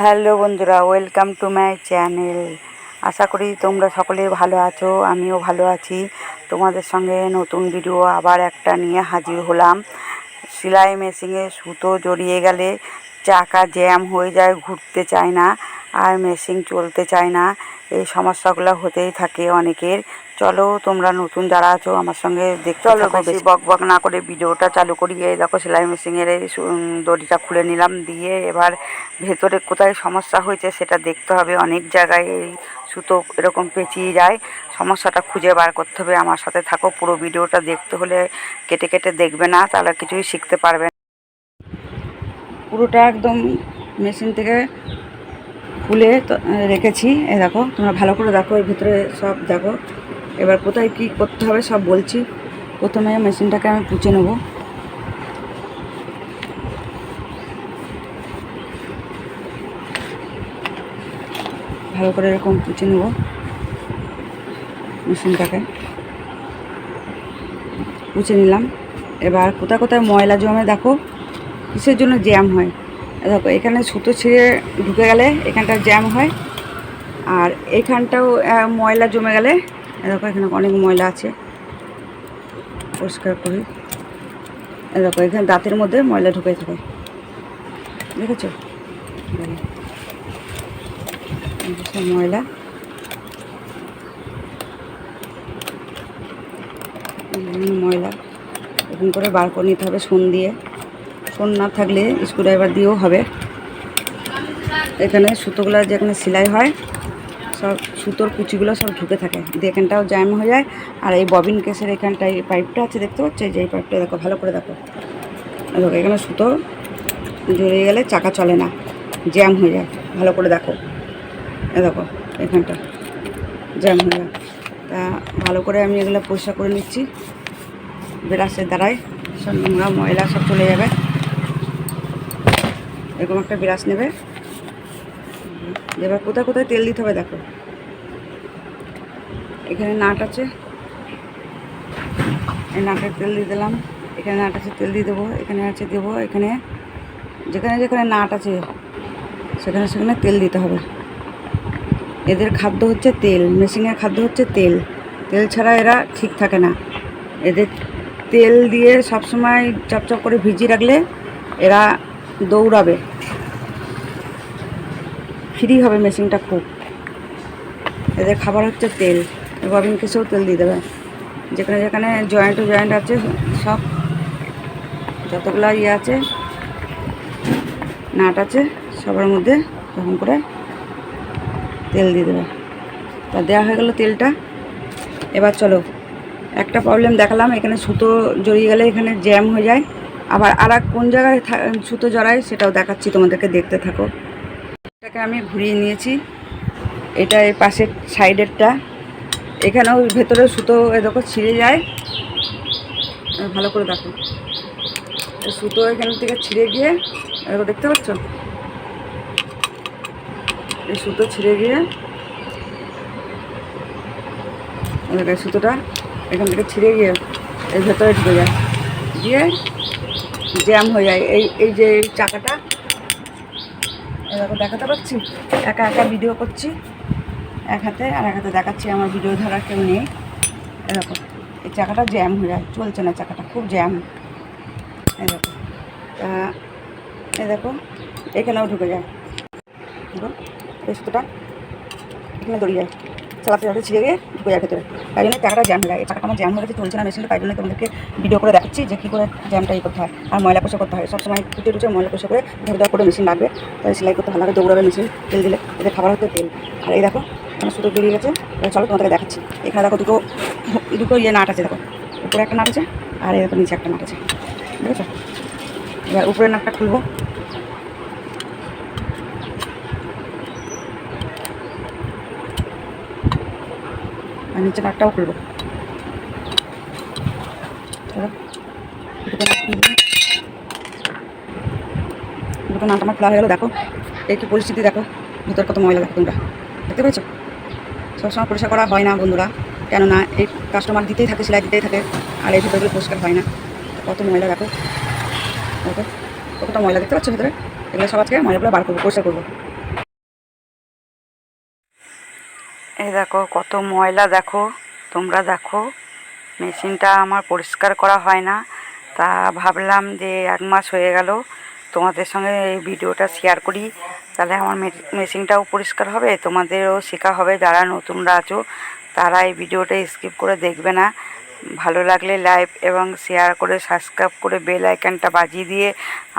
Hello বন্ধুরা, welcome to my channel. আশা করি তোমরা সকলে ভালো আছো, আমিও ভালো আছি। তোমাদের সঙ্গে নতুন ভিডিও আবার একটা নিয়ে হাজির হলাম। সেলাই মেশিনে সুতো জড়িয়ে গেলে চাকা জ্যাম হয়ে যায় ঘুরতে চায় না আর মেশিন চলতে চায় না। এই সমস্যাগুলো হতেই থাকে অনেকের। চলো তোমরা নতুন যারা আছো আমার সঙ্গে দেখতে চলো বেশি বক বক না করে ভিডিওটা চালু করি। এই দেখো সেলাই মেশিনের এই দড়িটা খুলে নিলাম দিয়ে এবার ভেতরে কোথায় সমস্যা হয়েছে সেটা দেখতে হবে। অনেক জায়গায় এই সুতো এরকম পেঁচিয়ে যায়। সমস্যাটা খুঁজে বার করতে হবে। আমার সাথে থাকো, পুরো ভিডিওটা দেখতে হলে কেটে কেটে দেখবে না, তাহলে কিছুই শিখতে পারবে না। পুরোটা একদম মেশিন থেকে খুলে রেখেছি। এ দেখো, তোমরা ভালো করে দেখো, এর ভিতরে সব দেখো। এবার কোথায় কি করতে হবে সব বলছি। প্রথমে মেশিনটাকে আমি পুঁছে নেব। ভালো করে এরকম পুঁছে নেব মেশিনটাকে। পুঁছে নিলাম। এবার কোথায় কোথায় ময়লা জমে দেখো কিসের জন্য জ্যাম হয়। দেখো এখানে সুতো ছিঁড়ে ঢুকে গেলে এখানটা জ্যাম হয় আর এইখানটাও আহ, ময়লা জমে গেলে দেখো এখানে অনেক ময়লা আছে। পরিষ্কার করি। দেখো এখানে দাঁতের মধ্যে ময়লা ঢুকে থাকে। দেখেছ? ময়লা ময়লা। এরকম করে বার করে নিতে হবে সোন দিয়ে। সোন না থাকলে স্ক্রুড্রাইভার দিয়েও হবে। এখানে সুতোগুলো যেখানে সেলাই হয়, সব সুতোর কুচিগুলো সব ঢুকে থাকে। দিয়ে এখানটাও জ্যাম হয়ে যায়। আর এই ববিন কেসের এখানটায় এই পাইপটা আছে, দেখতে পাচ্ছ? যে এই পাইপটা দেখো, ভালো করে দেখো। দেখো, এখানে সুতো জড়িয়ে গেলে চাকা চলে না। জ্যাম হয়ে যায়। ভালো করে দেখো। দেখো, এখানটা। জ্যাম হয়ে তা ভালো করে আমি এগুলো পরিষ্কার করে নিচ্ছি। ব্রাশের দ্বারাই। সব নোংরা ময়লা সব চলে যাবে। এরকম একটা ব্রাশ নেবে। এবার কোথায় কোথায় তেল দিতে হবে দেখো। এখানে নাট আছে। এই নাটের তেল দিয়ে দিলাম। এখানে নাট আছে, তেল দিয়ে দেবো। এখানে আছে, দেবো। এখানে যেখানে যেখানে নাট আছে, সেখানে সেখানে তেল দিতে হবে। এদের খাদ্য হচ্ছে তেল মেশিনের খাদ্য হচ্ছে তেল। তেল ছাড়া এরা ঠিক থাকে না। এদের তেল দিয়ে সবসময় চপচপ করে ভিজিয়ে রাখলে এরা দৌড়াবে। ফ্রি হবে মেশিনটা খুব। এদের খাবার হচ্ছে তেল। ববিন কেসেও তেল দিয়ে দেবে। যেখানে যেখানে জয়েন্ট জয়েন্ট আছে, সব যতগুলো ইয়ে আছে, নাট আছে, সবার মধ্যে তখন করে তেল দিয়ে দেবে। তা দেওয়া হয়ে গেলো তেলটা। এবার চলো, একটা প্রবলেম দেখালাম, এখানে সুতো জড়িয়ে গেলে এখানে জ্যাম হয়ে যায়। আবার আর কোন জায়গায় সুতো জড়ায় সেটাও দেখাচ্ছি, তোমাদেরকে দেখতে থাকো। এটাকে আমি ঘুরিয়ে নিয়েছি। এটা এই পাশের সাইডেরটা এখানেও ভেতরে সুতো এ দেখো ছিঁড়ে যায়। ভালো করে দেখো। সুতো এখান থেকে ছিঁড়ে গিয়ে এরকম দেখতে পাচ্ছ? এই সুতো ছিঁড়ে গিয়ে এই সুতোটা এখান থেকে ছিঁড়ে গিয়ে এর ভেতরে ঢুকে যায়। দিয়ে জ্যাম হয়ে যায়। এই এই যে চাকাটা দেখো, দেখাতে পারছি একা একা ভিডিও করছি। এক হাতে আর এক হাতে দেখাচ্ছি, আমার ভিডিও ধরার কেউ নেই। এরকম এই চাকাটা জ্যাম হয়ে যায়। চলছে না চাকাটা, খুব জ্যাম দেখো তা এই দেখো, এখানেও ঢুকে যায়। এই সুতোটা এখানে দড়িয়ে যায় চালাতে চালাতে ছিঁড়ে গিয়ে ঢুকে যায় ভেতরে। তাই জন্য চাকাটা জ্যাম হয়ে যায়। আমার জ্যাম হয়ে গেছে, চলছে না মেশিনটা তাই জন্য তোমাদেরকে ভিডিও করে দেখাচ্ছি যে কী করে জ্যামটা ই করতে হয়। আর ময়লা পোষা করতে হয়। সবসময় টুটে টুটে ময়লা পোষা করে ধরে ধরে করে মেশিন লাগবে। তাই সেলাই করতে ভালো লাগে, দৌড়াবে মেশিন তেল দিলে। এদের খাবার হচ্ছে তেল। আর এই দেখো এখানে সুতো বেরিয়ে গেছে। চলো তোমাদেরকে দেখাচ্ছি। এখানে দেখো দুটো দুটো ইয়ে নাট আছে দেখো। উপরে একটা নাট আছে, আর দেখো নিচে একটা নাট আছে। বুঝেছ? এবার উপরের নাটটা খুলবো। আর নিচে নাটটাও খুলবো। দুটো খুলবো। আমার খোলা হয়ে গেলো, দেখো। এই কি পরিস্থিতি, দেখো। ভিতর কত ময়লা, দেখো তোমরা। দেখতে পেয়েছ? সবসময় পরিষ্কার করা হয় না, বন্ধুরা। কেননা এই কাস্টমার দিতেই থাকে, সেলাই দিতেই থাকে। আর এই ভিতরগুলো পরিষ্কার হয় না। কত ময়লা, দেখো। দেখো, কতটা ময়লা দেখতে পাচ্ছ ভিতরে? এগুলো সব আজকে ময়লাগুলো বার করব, পরিষ্কার করব। এই দেখো, কত ময়লা দেখো, তোমরা দেখো। মেশিনটা আমার পরিষ্কার করা হয় না। তা ভাবলাম যে এক মাস হয়ে গেল, তোমাদের সঙ্গে এই ভিডিওটা শেয়ার করি। তাহলে আমার মেশিনটাও পরিষ্কার হবে, তোমাদেরও শেখা হবে। যারা নতুনরা আছো, তারা এই ভিডিওটা স্কিপ করে দেখবে না। ভালো লাগলে লাইভ এবং শেয়ার করে সাবস্ক্রাইব করে বেল আইকনটা বাজিয়ে দিয়ে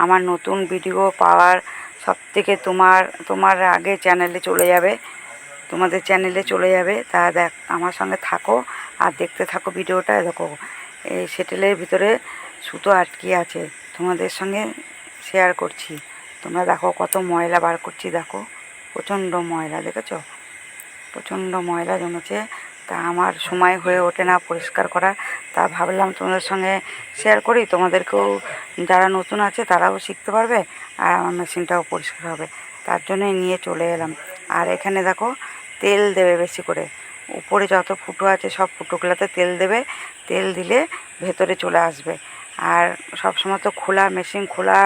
আমার নতুন ভিডিও পাওয়ার সব থেকে তোমার তোমার আগে চ্যানেলে চলে যাবে। তোমাদের চ্যানেলে চলে যাবে। তা দেখ, আমার সঙ্গে থাকো আর দেখতে থাকো ভিডিওটা। দেখো, এই সেটেলের ভিতরে সুতো আটকে আছে, তোমাদের সঙ্গে শেয়ার করছি। তোমরা দেখো কত ময়লা বার করছি, দেখো। প্রচণ্ড ময়লা, দেখেছ? প্রচণ্ড ময়লা জমেছে। তা আমার সময় হয়ে ওঠে না পরিষ্কার করা তা ভাবলাম তোমাদের সঙ্গে শেয়ার করি। তোমাদেরকেও যারা নতুন আছে তারাও শিখতে পারবে আর আমার মেশিনটাও পরিষ্কার হবে। তার জন্যই নিয়ে চলে এলাম। আর এখানে দেখো তেল দেবে বেশি করে। উপরে যত ফুটো আছে সব ফুটোগুলোতে তেল দেবে। তেল দিলে ভেতরে চলে আসবে। আর সব সময় তো খোলা মেশিন খোলা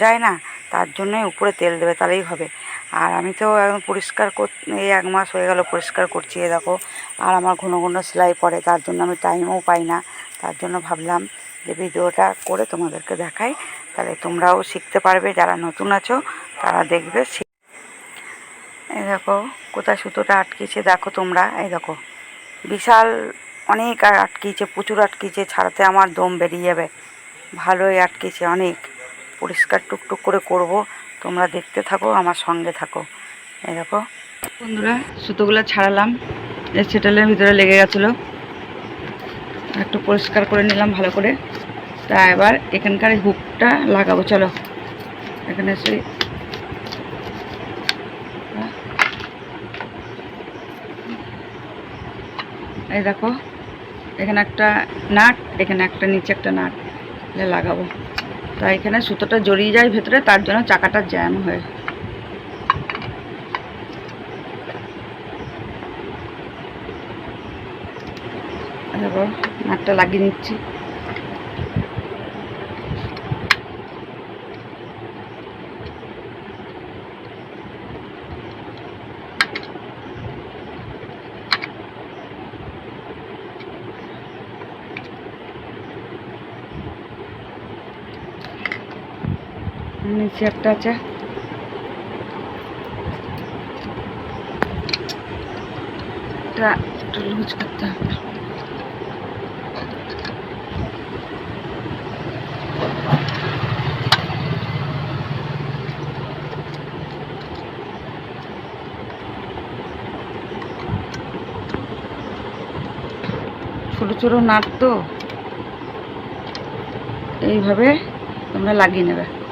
যায় না, তার জন্যই উপরে তেল দেবে, তাহলেই হবে। আর আমি তো একদম পরিষ্কার কর, এই এক মাস হয়ে গেল পরিষ্কার করছি এ দেখো। আর আমার ঘন ঘন সেলাই পড়ে, তার জন্য আমি টাইমও পাই না। তার জন্য ভাবলাম যে ভিডিওটা করে তোমাদেরকে দেখাই। তাহলে তোমরাও শিখতে পারবে, যারা নতুন আছো, তারা দেখবে এই দেখো, কোথায় সুতোটা আটকেছে, দেখো তোমরা, এই দেখো। বিশাল অনেক আর আটকেছে, প্রচুর আটকেছে, ছাড়াতে আমার দম বেরিয়ে যাবে। ভালোই আটকেছে অনেক। পরিষ্কার টুকটুক করে করব, তোমরা দেখতে থাকো, আমার সঙ্গে থাকো। এই দেখো। বন্ধুরা, সুতোগুলো ছাড়ালাম। সেটেলের ভিতরে লেগে গেছিল। একটু পরিষ্কার করে নিলাম ভালো করে। তা এবার এখানকার হুকটা লাগাবো, চলো। এখানে এসে এই দেখো, এখানে একটা নাট, এখানে একটা নিচে একটা নাট এটা লাগাবো। তা এখানে সুতোটা জড়িয়ে যায় ভেতরে, তার জন্য চাকাটা জ্যাম হয়ে। দেখো, নাটটা লাগিয়ে নিচ্ছি। নিচে একটা আছে। একটু লুজ করতে হবে। ছোট ছোট নাট তো। এইভাবে তোমরা লাগিয়ে নেবে।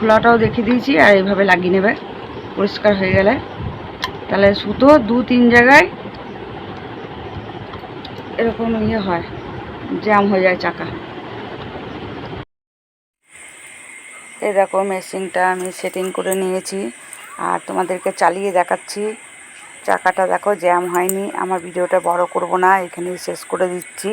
খোলাটাও দেখিয়ে দিয়েছি, আর এইভাবে লাগিয়ে নেবে। পরিষ্কার হয়ে গেলে। তাহলে সুতো দু তিন জায়গায় এরকম ইয়ে হয়, জ্যাম হয়ে যায় চাকা। এই দেখো, মেশিনটা আমি সেটিং করে নিয়েছি, আর তোমাদেরকে চালিয়ে দেখাচ্ছি। চাকাটা দেখো, জ্যাম হয়নি। আমার ভিডিওটা বড় করব না, এখানেই শেষ করে দিচ্ছি।